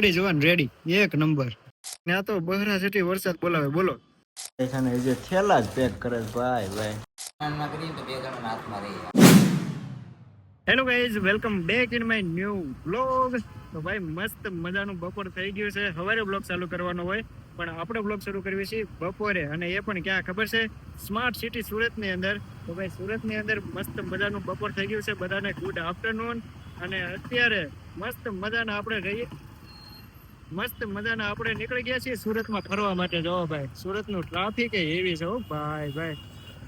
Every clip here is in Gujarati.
રેડી જવાન રેડી એક નંબર ને આ તો બહરા જેટલી વરસાદ બોલાવે બોલો. એખાને એ જે થેલા જ પેક કરે છે ભાઈ ભાઈ. ના કરીએ તો બે જણાના હાથમાં રહી hello guys welcome back in my new blog તો ભાઈ મસ્ત મજાનું બપોર થઈ ગયું છે. સવારે બ્લોગ ચાલુ કરવાનો હોય પણ આપણે બ્લોગ શરૂ કરવી છે બપોરે. અને એ પણ ક્યાં ખબર છે? સ્માર્ટ સિટી સુરતની અંદર. તો ભાઈ સુરતની અંદર મસ્ત મજાનું બપોર થઈ ગયું છે. બધાને ગુડ આફ્ટરનૂન અને અત્યારે મસ્ત મજાના આપણે રહીએ. મસ્ત મજાના આપણે નીકળી ગયા છીએ સુરતમાં ફરવા માટે. જો ભાઈ, સુરતનું ટ્રાફિક એવી છે ભાઈ ભાઈ.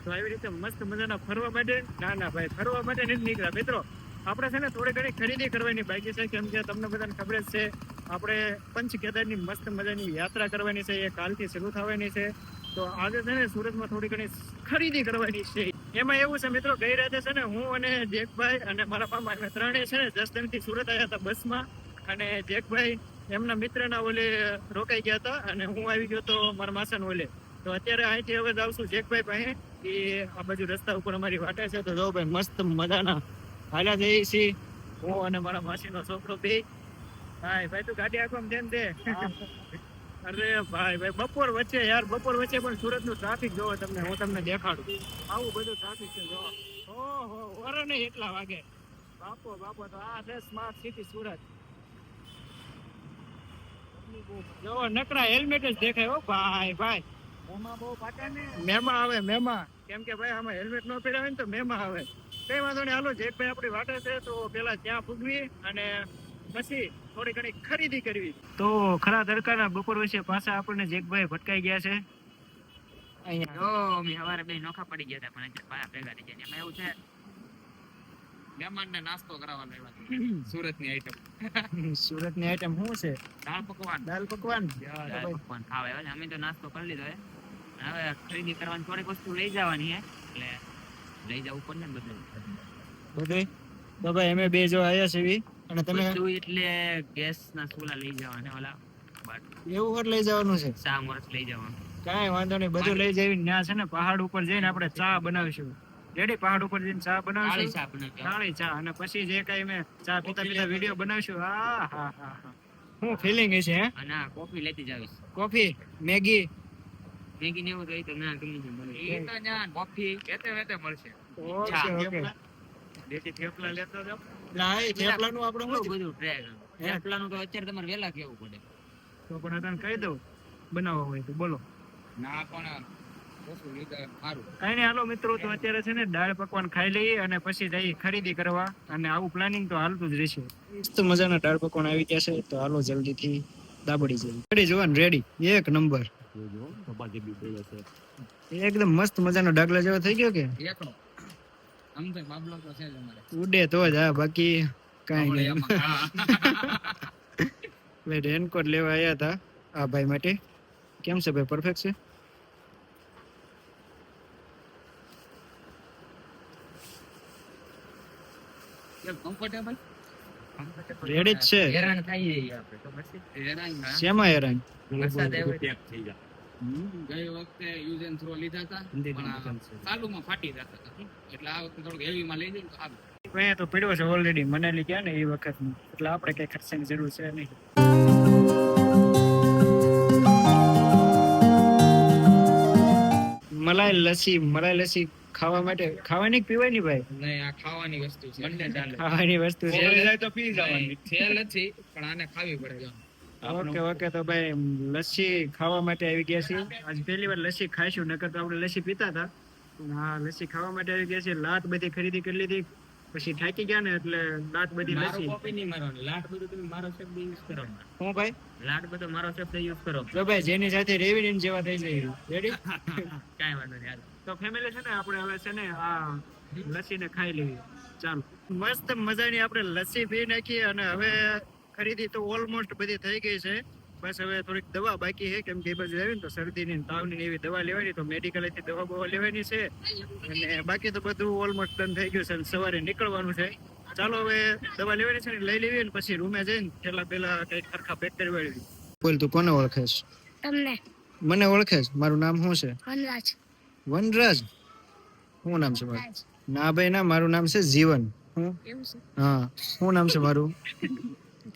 તો આવી રીતે મસ્ત મજાના ફરવા માટે, ના ના, ભાઈ, ફરવા માટે નથી નીકળ્યા. મિત્રો, આપણે છે ને થોડી ઘણી ખરીદી કરવાની બાકી છે. કેમ કે તમને બધાને ખબર જ છે, આપણે પંચ કેદારની મસ્ત મજાની યાત્રા કરવાની છે. એ કાલથી શરૂ થવાની છે. તો આજે છે ને સુરતમાં થોડી ઘણી ખરીદી કરવાની છે. એમાં એવું છે, મિત્રો, ગઈ રાતે છે ને હું અને જેકભાઈ અને મારા પાપા ત્રણેય છે ને જસદણથી સુરત આવ્યા હતા બસમાં. અને જેકભાઈ એમના મિત્રના ઓલે રોકાઈ ગયા હતા અને હું આવી ગયો તો મારા માસાને ઓલે. તો અત્યારે અહીંથી હવે જાઉં જેકભાઈ પાસે. એ આ બાજુ રસ્તા ઉપર અમારી વાટે છે. તો જો ભાઈ, મસ્ત મજાના. હાલ્યા જઈએ છીએ હું અને મારા માસીનો છોકરો બે. ભાઈ ભાઈ, તું ગાડી આખો જેમ દે. અરે ભાઈ ભાઈ, બપોર વચ્ચે યાર, બપોર વચ્ચે પણ સુરતનું ટ્રાફિક જોવો તમને, હું તમને દેખાડું. આવું બધું ટ્રાફિક છે જો ઓહો વરે નહીં એટલા વાગે. બાપો બાપો, તો આ છે સ્માર્ટ સિટી સુરત. જો નકરા હેલ્મેટ જ દેખાય હો ભાઈ ભાઈ. મેમાં આવે મેમાં. કેમ કે ભાઈ આમાં હેલ્મેટ નો પહેરાવે ને તો મેમાં આવે. કઈ વાંધો નહીં હાલો જેકભાઈ આપણી વાટે છે તો પેલા ત્યાં પૂગવી અને પછી થોડી ઘણી ખરીદી કરવી. તો ખરા તડકાના બપોર વચ્ચે પાછા આપણને જેકભાઈ ભટકાઈ ગયા છે. અહીંયા. અમે સવારે બે નોખા પડી ગયા હતા પણ પાયા ભેગા થઈ ગયા. એમાં એવું છે મહેમાનને નાસ્તો કરાવવાનો એવા સુરતની આઈટમ સુરતની આઈટમ શું છે? દાળ પકવાન. દાલ પકવાન? દાળ પકવાન. ખાવા આવ્યા અમે તો નાસ્તો કરી લીધો હે હવે ખરીદી કરવાની થોડીક વસ્તુ લઈ જવાની હે એટલે લઈ જવું પડે ને બધું. બધું તો ભાઈ અમે બે જો આયા છે. અને તમે? એટલે ગેસ ના ચૂલા લઈ જવાના ઓલા. એવું વર લઈ જવાનું છે. ચા મરચ લઈ જવાનું. કાંઈ વાંધો નહીં. બધું લઈ જઈને ત્યાં છે ને પહાડ ઉપર જઈને આપણે ચા બનાવીશું. રેડી? પહાડ ઉપર જઈને ચા કાળી ચા ચા. અને પછી જે કઈ મેં ચા પીતા પીતા વીડિયો બનાવશું. હા હા હા હું. ફિલિંગ છે હે? ના કોફી લેતી જાવીશ. કોફી? મેગી? મેગી ને એવું તો ના ગમે મળે. એ તો ના કોફી કેતે વેતે મળશે. Okay okay. દેશી થેપલા લેતો જાવ આપણે શું? બધું તો અત્યારે તમારે વહેલા કેવું પડે? તો પણ તને કહી દઉં. બનાવવા હોય તો બોલો. ના પણ કઈ હાલો મિત્રો તો અત્યારે છે ને દાળ પકવાન ખાઈ લઈએ અને પછી જઈએ ખરીદી કરવા. અને આવું પ્લાનિંગ તો હાલતું જ રહેશે. મસ્ત મજાના દાળ પકવાન આવી ગયા છે તો હાલો જલ્દીથી દાબડી જઈએ. રેડી જોવાન રેડી. એક નંબર. એકદમ મસ્ત મજાનો ડાગલા જેવો થઈ ગયો કે? તો તો ઉડે તો જ હા બાકી કઈ નહીં. એમાં રેનકોટ લેવા આવ્યા હતા આ ભાઈ માટે. કેમ છે ભાઈ પરફેક્ટ છે કેમ comfortable? રેડી જ છે. હેરાન થઈ જઈએ આપણે તો પછી હેરાન શેમાં હેરાન? વરસાદ આવ્યો ગઈ વખતે યુઝ એન્ડ થ્રો લીધા હતા પણ ચાલુમાં ફાટી જતા હતા. એટલે આ વખતે થોડુંક હેવીમાં લઈ જઈએ તો સારું અહીંયા તો પડ્યો છે ઓલરેડી મનાલી ગયા ને એ વખત એટલે આપણે કઈ ખર્ચાની જરૂર છે નહીં. મલાઈ લસ્સી મલાઈ લસ્સી ખાવા માટે ખાવાની કે પીવાની ભાઈ? નહીં આ ખાવાની વસ્તુ છે. બંને ચાલે. ખાવાની વસ્તુ છે. નહીં, છે નથી પણ આને ખાવી પડે જો. ઓકે ઓકે તો ભાઈ લસ્સી ખાવા માટે આવી ગયા છે આજ પહેલી વાર લસ્સી ખાઈશું નકર તો આપણે લસ્સી પીતા હતા. હા લસ્સી ખાવા માટે આવી ગયા છે લાત બધી ખરીદી કરી લીધી. પછી થાકી ગયા ને એટલે દાંત બધી લસી કોપી નહીં મારવાનો. લાટ બધું તમે મારો શબ્દ યુઝ કરો હું ભાઈ? લાટ બધો મારો શબ્દ યુઝ કરો? જો ભાઈ જેની સાથે રેવી ને જેવા થઈ જાય. રેડી કાઈ વાંધો નહીં હાલો. તો ફેમિલી છે ને આપણે હવે છે ને આ લસ્સી ને ખાઈ લેવી ચાલો. મસ્ત મજાની આપણે લસ્સી પી નાખી અને હવે ખરીદી તો ઓલમોસ્ટ બધી થઈ ગઈ છે. બસ હવે થોડીક દવા બાકી છે કેમ કે એ બાજુ આવી ને તો શરદીની તાવની એવી દવા લેવાની તો મેડિકલથી દવા બવા લેવાની છે. અને બાકી તો બધું ઓલમોસ્ટ ડન થઈ ગયું છે અને સવારે નીકળવાનું છે. ચાલો હવે દવા લેવાની છે ને લઈ લેવી ને પછી રૂમે જઈને પેલા પેલા કંઈક સરખા પેક કરી વાળવી બોલ તું કોને ઓળખેશ તમને. મને છે. મારું નામ શું છે? વનરાજ. વનરાજ? શું નામ છે મારું? ના ભાઈ ના મારું નામ છે જીવન. હું હા શું નામ છે મારું?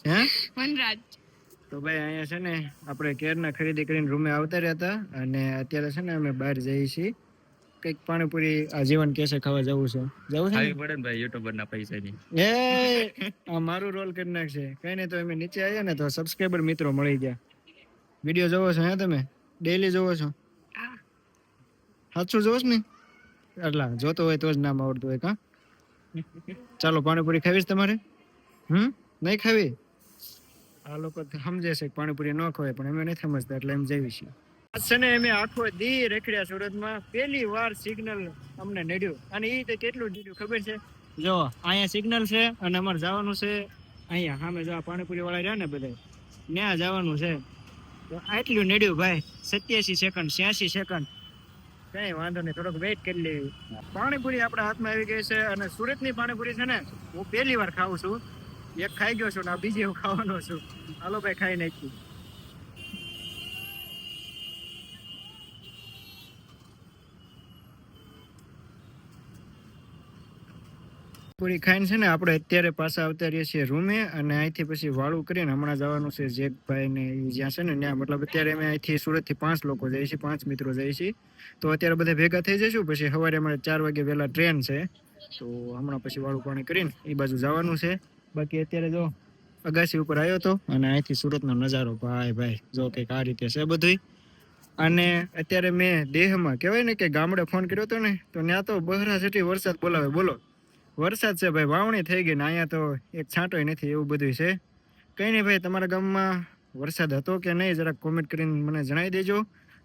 હે? વનરાજ. તો ભાઈ અહીંયા છે ને આપણે કેરના ખરીદી કરીને રૂમે આવતા રહ્યા હતા અને અત્યારે છે ને અમે બહાર જઈએ છીએ. કંઈક પાણીપુરી આ જીવન કેસે ખાવા જવું છે. જવું છે પડે ને ભાઈ યુટ્યુબર ના પૈસા ની એ આ મારું રોલ કરી નાખશે. કઈ નહીં તો અમે નીચે આવ્યા ને તો સબસ્ક્રાઈબર મિત્રો મળી ગયા. વીડિયો જોવો છો હે તમે? ડેઈલી જોવો છો? સાચું જોવો છો ને? એટલા જોતો હોય તો જ નામ આવડતું હોય કા? ચાલો પાણીપુરી ખાવીશ તમારે? હમ? નહીં ખાવી? આ લોકો સમજે છે પાણીપુરી ન ખવાય, પણ અમે નથી સમજતા એટલે એમ જઈએ છીએ. આજ છે ને અમે આખો દી રેખડ્યા સુરતમાં. પહેલી વાર સિગ્નલ અમને નડ્યું. અને એ તો કેટલું નડ્યું ખબર છે? જો, અહીંયા સિગ્નલ છે અને અમારે જવાનું છે અહીંયા. સામે જો આ પાણીપુરી વાળા રહ્યા ને બધા ત્યાં જવાનું છે. તો આટલું નડ્યું ભાઈ. સત્યાસી સેકન્ડ છ્યાસી સેકન્ડ કઈ વાંધો નહીં, થોડોક વેઇટ કરી લેવી. પાણીપુરી આપણા હાથમાં આવી ગઈ છે અને સુરતની પાણીપુરી છે ને, હું પહેલી વાર ખાઉં છું. એક ખાઈ ગયો છું ને બીજી હું ખાવાનો છું. હાલો ભાઈ, ખાઈ નાખ્યું પૂરી ખાઈને છે ને આપણે અત્યારે પાછા આવતા રહીએ છીએ રૂમે અને અહીંથી પછી વાળું કરીને હમણાં જવાનું છે જેકભાઈ ને જ્યાં છે ને ત્યાં. મતલબ અત્યારે અમે અહીંથી સુરતથી પાંચ લોકો જઈએ છીએ, પાંચ મિત્રો જઈએ છીએ. તો અત્યારે બધા ભેગા થઈ જઈશું, પછી સવારે અમારે ચાર વાગે વહેલા ટ્રેન છે. તો હમણાં પછી વાળું પાણી કરીને એ બાજુ જવાનું છે. બાકી અત્યારે જો અગાસી ઉપર આવ્યો હતો અને અહીંથી સુરતનો નજારો, ભાઈ ભાઈ, જો કંઈક આ રીતે છે બધુંય. અને અત્યારે મેં દેહમાં, કહેવાય ને કે ગામડે ફોન કર્યો હતો ને, તો ત્યાં તો બહરા જેટલી વરસાદ બોલાવે, બોલો. વરસાદ છે ભાઈ, વાવણી થઈ ગઈ ને અહીંયા તો એક છાંટોય નથી એવું બધું છે. કંઈ નહીં ભાઈ, તમારા ગામમાં વરસાદ હતો કે નહીં, જરાક કોમેન્ટ કરીને મને જણાવી દેજો.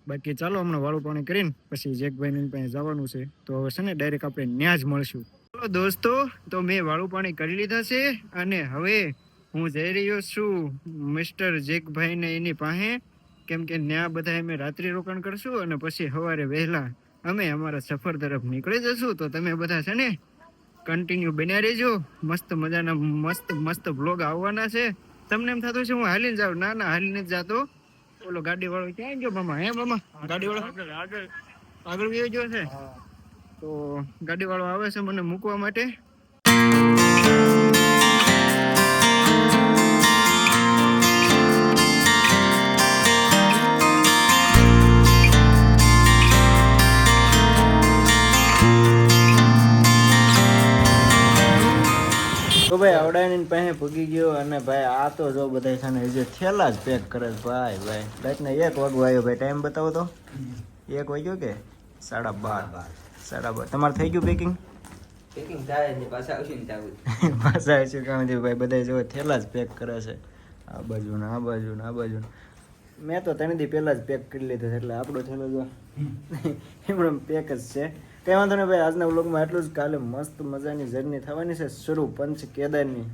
બાકી ચાલો હમણાં વાળું પાણી કરીને પછી જેકભાઈ પાસે જવાનું છે, તો હવે છે ને ડાયરેક્ટ આપણે ત્યાં જ મળશું. ચાલો દોસ્તો તો મેં વાળું પાણી કરી લીધા છે અને હવે હું જઈ રહ્યો છું મિસ્ટર જેકભાઈ ને એની પાસે. કેમ કે ત્યાં બધા અમે રાત્રિ રોકાણ કરશું અને પછી સવારે વહેલા અમે અમારા સફર તરફ નીકળી જશું. તો તમે બધા છે ને કન્ટિન્યુ બન્યા રહેજો. મસ્ત મજાના મસ્ત મસ્ત બ્લોગ આવવાના છે. તમને એમ થતું છે હું હાલીને જાઉં. ના ના હાલીને જ જાતો. ઓલો ગાડી વાળો ક્યાં ગયો? મામા હે મામા? ગાડી વાળો આગળ આગળ ગયો ગયો છે. તો ગાડી વાળો આવે છે મને મૂકવા માટે. તો ભાઈ આવડાની પાસે ભૂગી ગયો અને ભાઈ આ તો જો બધા છે ને જે થેલા જ પેક કરે છે. ભાઈ ભાઈ. રાતના એક વાગવા આવ્યો ભાઈ. ટાઈમ બતાવો તો. એક વાગ્યો કે? સાડા બાર. સાડા બાર તમારે થઈ ગયું પેકિંગ પેકિંગ થાય ને પાછા આવશે ને પાછા કામ થયું ભાઈ બધા જો થેલા જ પેક કરે છે. આ બાજુ ને આ બાજુ ને આ બાજુ મેં તો ત્રણ દી પહેલા જ પેક કરી લીધો છે એટલે આપણો થેલો જો એમણે પેક જ છે. કઈ વાંધો નહીં ભાઈ આજના વ્લોગમાં એટલું જ. કાલે મસ્ત મજાની જર્ની થવાની છે શરૂ પંચ કેદારની.